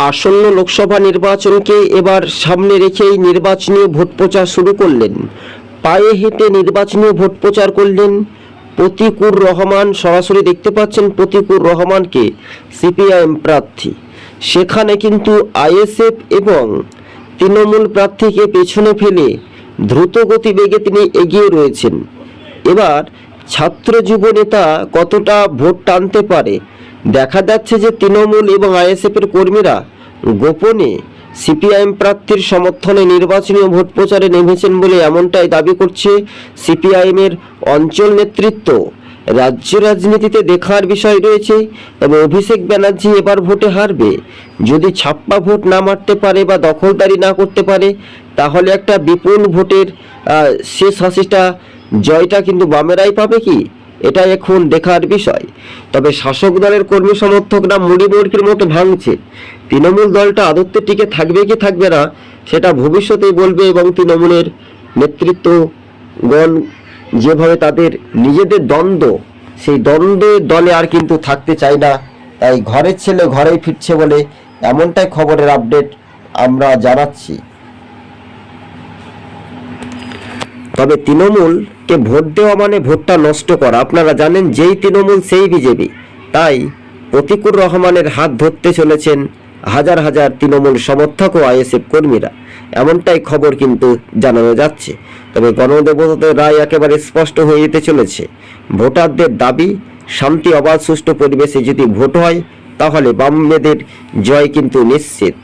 আসন্ন লোকসভা নির্বাচনকে এবার সামনে রেখেই নির্বাচনী ভোট প্রচার শুরু করলেন। পায়ে হেঁটে নির্বাচনী ভোট প্রচার করলেন প্রতিকুর রহমান। সরাসরি দেখতে পাচ্ছেন প্রতিকুর রহমানকে সিপিআইএম প্রার্থী। সেখানে কিন্তু আইএসএফ এবং তৃণমূল প্রার্থীকে পেছনে ফেলে দ্রুত গতিবেগে তিনি এগিয়ে রয়েছেন। এবার ছাত্র যুব নেতা কতটা ভোট টানতে পারে দেখা যাচ্ছে যে তৃণমূল এবং আইএসএফের কর্মীরা গোপনে সিপিআইএম প্রার্থীর সমর্থনে নির্বাচনী ভোট প্রচারে নেমেছেন বলে এমনটাই দাবি করছে সিপিআইএমের অঞ্চল নেতৃত্ব। রাজ্য রাজনীতিতে দেখার বিষয় রয়েছে এবং অভিষেক ব্যানার্জি এবার ভোটে হারবে। যদি ছাপ্পা ভোট না মারতে পারে বা দখলদারি না করতে পারে, তাহলে একটা বিপুল ভোটের শেষ হাসিটা, জয়টা কিন্তু বামেরাই পাবে কি? এটা এখন দেখার বিষয়। তবে শাসক দলের কর্মী সমর্থকরা মুড়ি মুড়কির মতো ভাঙছে। তৃণমূল দলটা আদত্তে টিকে থাকবে কি থাকবে না, সেটা ভবিষ্যতেই বলবে এবং তৃণমূলের নেতৃত্বগণ যেভাবে তাদের নিজেদের দ্বন্দ্ব, সেই দ্বন্দ্বের দলে আর কিন্তু থাকতে চায় না। তাই ঘরের ছেলে ঘরেই ফিরছে বলে এমনটাই খবরের আপডেট আমরা জানাচ্ছি। তবে তৃণমূলকে ভোট দেওয়া মানে ভোটটা নষ্ট করা। আপনারা জানেন যেই তৃণমূল সেই বিজেপি। তাই প্রতিকুর রহমানের হাত ধরতে চলেছেন হাজার হাজার তৃণমূল সমর্থক ও আইএসএফ কর্মীরা। এমনটাই খবর কিন্তু জানানো যাচ্ছে। তবে গণদেবতাদের রায় একেবারে স্পষ্ট হয়ে যেতে চলেছে। ভোটারদের দাবি, শান্তি অবাধ সুষ্ঠু পরিবেশে যদি ভোট হয়, তাহলে বামেদের জয় কিন্তু নিশ্চিত।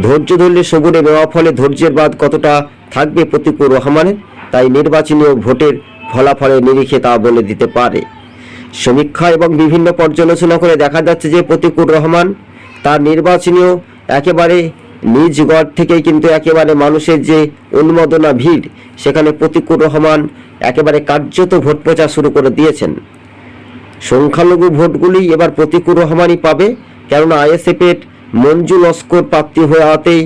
ধৈর্য ধরলে সবুরে নেওয়া ফলে ধৈর্যের বাদ কতটা থাকবে প্রতিকুর রহমানের? তাই নির্বাচনী ও ভোটের ফলাফলের নিরিখে তা বলে দিতে পারে। সমীক্ষা এবং বিভিন্ন পর্যালোচনা করে দেখা যাচ্ছে যে প্রতিকুর রহমান তার নির্বাচনীয় একেবারে নিজ গড় থেকেই কিন্তু একেবারে মানুষের যে উন্মোদনা ভিড়, সেখানে প্রতিকুর রহমান একেবারে কার্যত ভোট প্রচার শুরু করে দিয়েছেন। সংখ্যালঘু ভোটগুলি এবার প্রতিকুর রহমানই পাবে, কেননা আইএসএফের মঞ্জু লস্কর প্রাপ্তি হওয়াতেই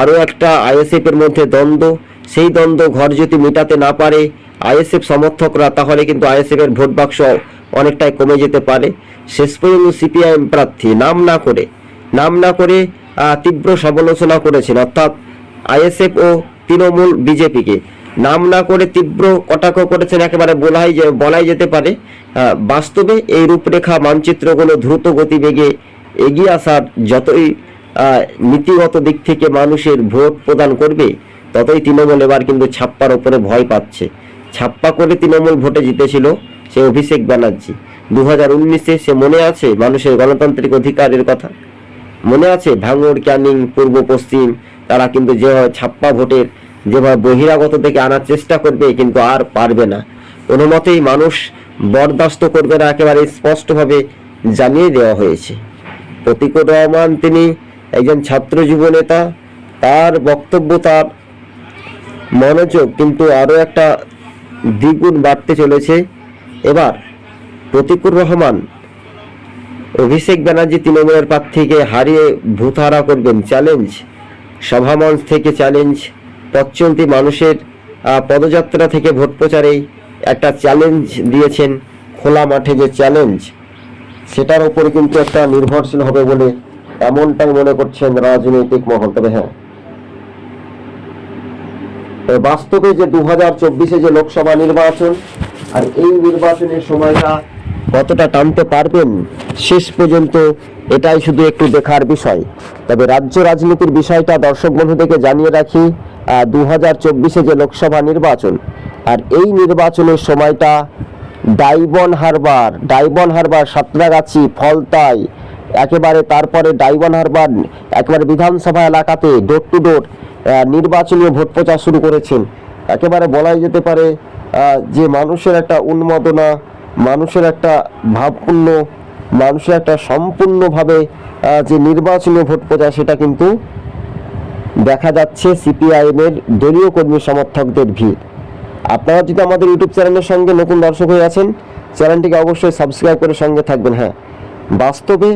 আরও একটা আইএসএফের মধ্যে দ্বন্দ্ব সেই দ্বন্দ্ব ঘর যদি মেটাতে না পারে আইএসএফ সমর্থকরা, তাহলে কিন্তু আইএসএফ এর ভোট বাক্স অনেকটাই কমে যেতে পারে। শেষ পর্যন্ত সিপিআইএম প্রার্থী নাম না করে, নাম না করে তীব্র সমালোচনা করেছেন। অর্থাৎ আইএসএফ ও তৃণমূল বিজেপিকে নাম না করে তীব্র কটাক্ষ করেছেন, একেবারে বলাই যে, বলাই যেতে পারে। বাস্তবে এই রূপরেখা মানচিত্রগুলো দ্রুত গতিবেগে এগিয়ে আসার যতই নীতিগত দিক থেকে মানুষের ভোট প্রদান করবে ততই তৃণমূল এবার কিন্তু ছাপ্পার ওপরে ভয় পাচ্ছে। ছাপ্পা করে তৃণমূল ভোটে জিতেছিল সে অভিষেক ব্যানার্জি। দু হাজার উনিশে সে মনে আছে মানুষের গণতান্ত্রিক অধিকারের কথা? মনে আছে ভাঙড়, ক্যানিং, পূর্ব, পশ্চিম? তারা কিন্তু যেভাবে ছাপ্পা ভোটের, যেভাবে বহিরাগত থেকে আনার চেষ্টা করবে, কিন্তু আর পারবে না। কোনো মতেই মানুষ বরদাস্ত করবে না, একেবারে স্পষ্টভাবে জানিয়ে দেওয়া হয়েছে। প্রতিকুর রহমান, তিনি একজন ছাত্র যুব নেতা। তার বক্তব্য তার মনোযোগ, কিন্তু আরও একটা দ্বিগুণ বাড়তে চলেছে। এবার প্রতিকুর রহমান, অভিষেক ব্যানার্জি তৃণমূলের প্রার্থীকে হারিয়ে ভূতারা করবেন চ্যালেঞ্জ। সভামঞ্চ থেকে চ্যালেঞ্জ, পথচলতি মানুষের পদযাত্রা থেকে ভোট প্রচারেই একটা চ্যালেঞ্জ দিয়েছেন খোলা মাঠে যে চ্যালেঞ্জ। সেটার উপরে কিন্তু একটা নির্ভরশীল হবে বলে এমনটাই মনে করছেন রাজনৈতিক মহল। তবে হ্যাঁ বাস্তবে যে দু হাজার চব্বিশে যে লোকসভা নির্বাচন আর এই নির্বাচনের সময়টা কতটা টানতে পারবেন, শেষ পর্যন্ত এটাই শুধু একটু দেখার বিষয়। তবে রাজ্য রাজনীতির বিষয়টা দর্শক বন্ধুদেরকে জানিয়ে রাখি দু হাজার চব্বিশে যে লোকসভা নির্বাচন আর এই নির্বাচনের সময়টা ডাইবন হারবার ডাইবন হারবার, সাঁতরাগাছি, ফলতাই, একেবারে তারপরে ডাইবন হারবার, একেবারে বিধানসভা এলাকাতে ডোর টু ডোর নির্বাচনী ভোট প্রচার শুরু করেছেন। একেবারে বলাই যেতে পারে যে মানুষের একটা উন্মাদনা, মানুষের একটা ভাবপূর্ণ, মানুষের একটা সম্পূর্ণভাবে যে নির্বাচনী ভোট প্রচার সেটা কিন্তু দেখা যাচ্ছে সিপিআইএম এর দলীয় কর্মী সমর্থকদের ভিড়। আপনারা যদি আমাদের ইউটিউব চ্যানেলের সঙ্গে নতুন দর্শক হয়ে আছেন, চ্যানেলটিকে অবশ্যই সাবস্ক্রাইব করে সঙ্গে থাকবেন হ্যাঁ। বাস্তবে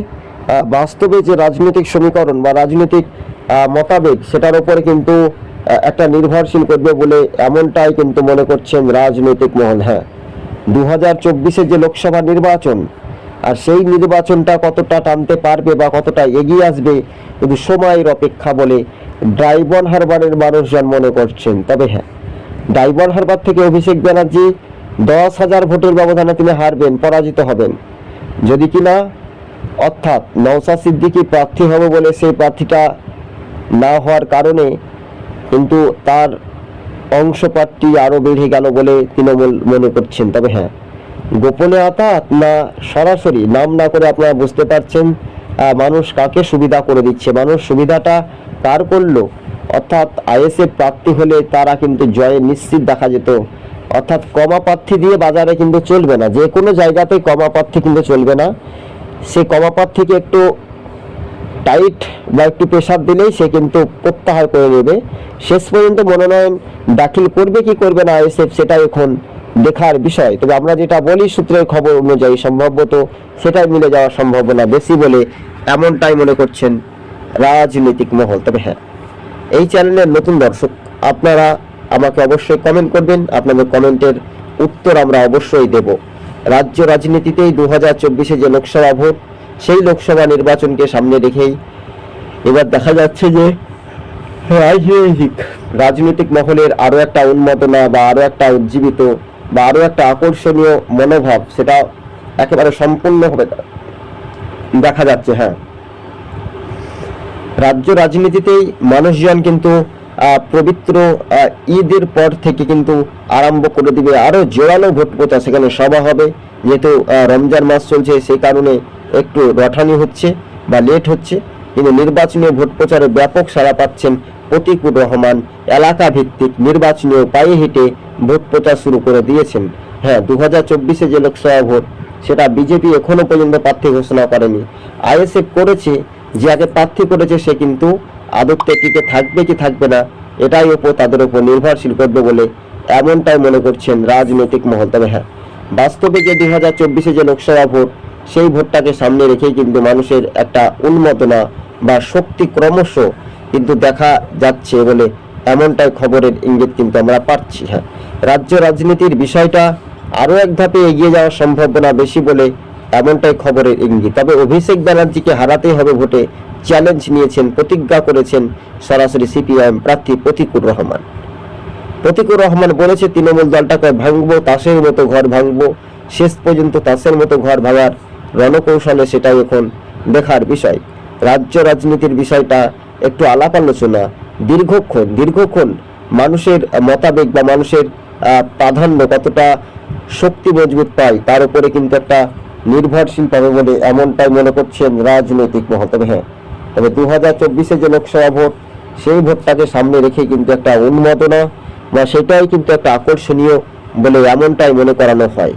বাস্তবে যে রাজনৈতিক সমীকরণ বা রাজনৈতিক মতাবেগ সেটার উপরে কিন্তু একটা নির্ভরশীল করবে বলে এমনটাই কিন্তু মনে করছেন রাজনৈতিক মহল। হ্যাঁ দু হাজার চব্বিশের যে লোকসভা নির্বাচন, আর সেই নির্বাচনটা কতটা টানতে পারবে বা কতটা এগিয়ে আসবে শুধু সময়ের অপেক্ষা বলে ড্রাইবন হারবারের মানুষজন মনে করছেন। তবে হ্যাঁ ডাইবল হারবার থেকে অভিষেক ব্যানার্জি, দশ হাজার ভোটের ব্যবধানে তিনি হারবেন, পরাজিত হবেন। যদি কিনা, অর্থাৎ নওসা সিদ্দিকি প্রার্থী হবে বলে সেই প্রার্থীটা না হওয়ার কারণে কিন্তু তার অংশপাতটি আরও বেড়ে গেল বলে তৃণমূল মনে করছেন। তবে হ্যাঁ গোপনে আতাত না সরাসরি নাম না করে আপনারা বুঝতে পারছেন মানুষ কাকে সুবিধা করে দিচ্ছে। মানুষ সুবিধাটা কার করল, অর্থাৎ আইএসএফ প্রার্থী হলে তারা কিন্তু জয়ে নিশ্চিত দেখা যেত। অর্থাৎ কমা প্রার্থী দিয়ে বাজারে কিন্তু চলবে না। যে কোনো জায়গাতে কমা প্রার্থী কিন্তু চলবে না। সে কমা প্রার্থীকে একটু টাইট বা একটু প্রেশার দিলেই সে কিন্তু প্রত্যাহার করে নেবে। শেষ পর্যন্ত মনোনয়ন দাখিল করবে কি করবে না আইএসএফ সেটা এখন দেখার বিষয়। তবে আমরা যেটা বলি সূত্রের খবর অনুযায়ী সম্ভবত সেটাই মিলে যাওয়ার সম্ভাবনা বেশি বলে এমনটাই মনে করছেন রাজনৈতিক মহল। তবে হ্যাঁ এই চ্যানেলের নতুন দর্শক, আপনারা আমাকে অবশ্যই কমেন্ট করবেন। আপনাদের কমেন্টের উত্তর আমরা অবশ্যই দেব। রাজ্য রাজনীতিতেই দু হাজার চব্বিশে যে লোকসভা ভোট সেই লোকসভা নির্বাচনকে সামনে রেখেই এবার দেখা যাচ্ছে যে রাজনৈতিক রাজনৈতিক মহলের আরও একটা উন্মাদনা বা আরও একটা উজ্জীবিত বা আরও একটা আকর্ষণীয় মনোভাব সেটা একেবারে সম্পূর্ণভাবে দেখা যাচ্ছে হ্যাঁ। রাজ্য রাজনীতিতেই মানুষজন কিন্তু পবিত্র ঈদের পর থেকে কিন্তু আরম্ভ করে দিবে, আরও জোরালো ভোট প্রচার সেখানে সভা হবে। যেহেতু রমজান মাস চলছে, সেই কারণে একটু রঠানি হচ্ছে বা লেট হচ্ছে, কিন্তু নির্বাচনী ভোট প্রচারে ব্যাপক সাড়া পাচ্ছেন প্রতিকুর রহমান। এলাকা ভিত্তিক নির্বাচনীয় পায়ে হেঁটে ভোট প্রচার শুরু করে দিয়েছেন। হ্যাঁ দু হাজার চব্বিশে যে লোকসভা ভোট, সেটা বিজেপি এখনও পর্যন্ত প্রার্থী ঘোষণা করেনি। আইএসএফ করেছে, যে আগে প্রার্থী করেছে সে কিন্তু আদতে টিকে থাকবে কি থাকবে না, এটাই ওপর তাদের উপর নির্ভরশীল করবে বলে এমনটাই মনে করছেন রাজনৈতিক মহল। তবে হ্যাঁ বাস্তবে যে দু হাজার চব্বিশে যে লোকসভা ভোট সেই ভোটটাকে সামনে রেখেই কিন্তু মানুষের একটা উন্মোদনা বা শক্তি ক্রমশ কিন্তু দেখা যাচ্ছে বলে এমনটাই খবরের ইঙ্গিত কিন্তু আমরা পাচ্ছি হ্যাঁ। রাজ্য রাজনীতির বিষয়টা আরও এক ধাপে এগিয়ে যাওয়ার সম্ভাবনা বেশি বলে এমনটাই খবরের ইঙ্গিত। তবে অভিষেক ব্যানার্জিকে হারাতে হবে ভোটে চ্যালেঞ্জ নিয়েছেন, প্রতিজ্ঞা করেছেন সরাসরি সিপিআইএম প্রার্থী প্রতিকুর রহমান। প্রতিকুর রহমান বলেছে, তৃণমূল দলটাকে ভাঙবো, তাসের মতো ঘর ভাঙবো, শেষ পর্যন্ত তাসের মতো ঘর ভাঙার রণকৌশলে সেটাই এখন দেখার বিষয়। রাজ্য রাজনীতির বিষয়টা একটু আলাপ আলোচনা। দীর্ঘক্ষণ দীর্ঘক্ষণ মানুষের মতাবেগ বা মানুষের প্রাধান্য কতটা শক্তি মজবুত পায়, তার উপরে কিন্তু একটা নির্ভরশীল পাবে বলে এমনটাই মনে করছেন রাজনৈতিক মহল তবে হ্যাঁ তবে দু হাজার চব্বিশে যে লোকসভা ভোট, সেই ভোটটাকে সামনে রেখে কিন্তু একটা উন্মাদনা বা সেটাই কিন্তু একটা আকর্ষণীয় বলে এমনটাই মনে করানো হয়।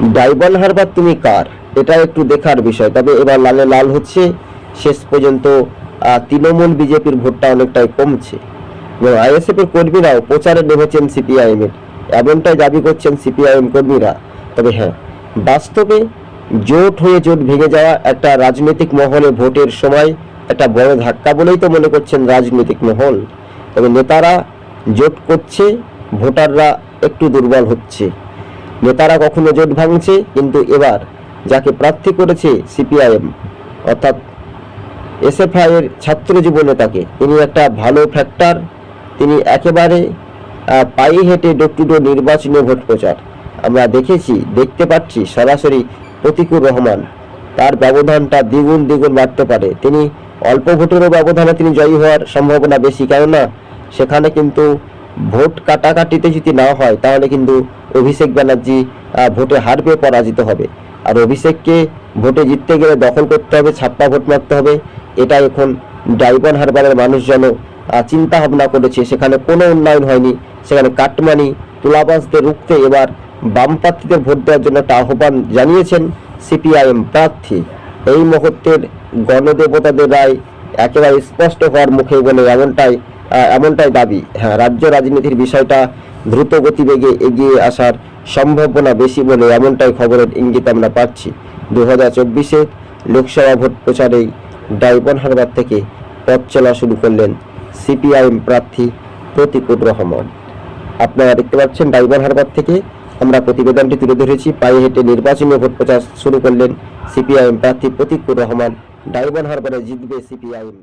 ডাইবল হারবার তুমি কার? এটা একটু দেখার বিষয়। তবে এবার লালে লাল হচ্ছে, শেষ পর্যন্ত তৃণমূল বিজেপির ভোটটা অনেকটাই কমছে। এবং আইএসএফ এর কর্মীরাও প্রচারে নেমেছেন সিপিআইএম এর এমনটাই দাবি করছেন সিপিআইএম কর্মীরা। তবে হ্যাঁ বাস্তবে জোট হয়ে জোট ভেঙে যাওয়া একটা রাজনৈতিক মহলে ভোটের সময় একটা বড় ধাক্কা বলেই তো মনে করছেন রাজনৈতিক মহল। তবে নেতারা জোট করছে, ভোটাররা একটু দুর্বল হচ্ছে। নেতারা কখনো জোট ভাঙছে, কিন্তু এবার যাকে প্রার্থী করেছে সিপিআইএম, অর্থাৎ এসএফআই এর ছাত্র যুব নেতাকে। তিনি একটা ভালো ফ্যাক্টর তিনি একেবারে পায়ে হেঁটে ডোর টু ডোর নির্বাচনী ভোট প্রচার। আমরা দেখেছি, দেখতে পাচ্ছি সরাসরি প্রতিকুর রহমান, তার ব্যবধানটা দ্বিগুণ দ্বিগুণ বাড়তে পারে। তিনি অল্প ভোটেরও ব্যবধানে তিনি জয়ী হওয়ার সম্ভাবনা বেশি, কেননা সেখানে কিন্তু ভোট কাটাকাটিতে যদি না হয়, তাহলে কিন্তু অভিষেক ব্যানার্জি ভোটে হারবে পরাজিত হবে। আর অভিষেককে ভোটে জিততে গেলে দখল করতে হবে, ছাপ্পা ভোট মারতে হবে। এটা এখন ডাইবন হারবারের মানুষজন চিন্তা ভাবনা করেছে। সেখানে কোনো উন্নয়ন হয়নি। সেখানে কাটমানি তুলাবাসদের রুখতে এবার বাম প্রার্থীদের ভোট দেওয়ার জন্য একটা আহ্বান জানিয়েছেন সিপিআইএম প্রার্থী। এই মুহূর্তের গণদেবতাদের রায় একেবারে স্পষ্ট হওয়ার মুখে বলে এমনটাই এমনটাই দাবি। হ্যাঁ রাজ্য রাজনীতির বিষয়টা দ্রুত গতিবেগে এগিয়ে আসার সম্ভাবনা বেশি বলে এমনটাই খবরের ইঙ্গিত আমরা পাচ্ছি। দু হাজার চব্বিশে লোকসভা ভোট প্রচারেই ডাইবন হারবার থেকে পথ চলা শুরু করলেন সিপিআইএম প্রার্থী প্রতিকুর রহমান। আপনারা দেখতে পাচ্ছেন ডাইবন হারবার থেকে আমরা প্রতিবেদনটি তুলে ধরেছি। পায়ে হেঁটে নির্বাচনী ভোট প্রচার শুরু করলেন সিপিআইএম প্রার্থী প্রতিকুর রহমান। ডায়মন্ড হারবারে জিতবে সিপিআইএম।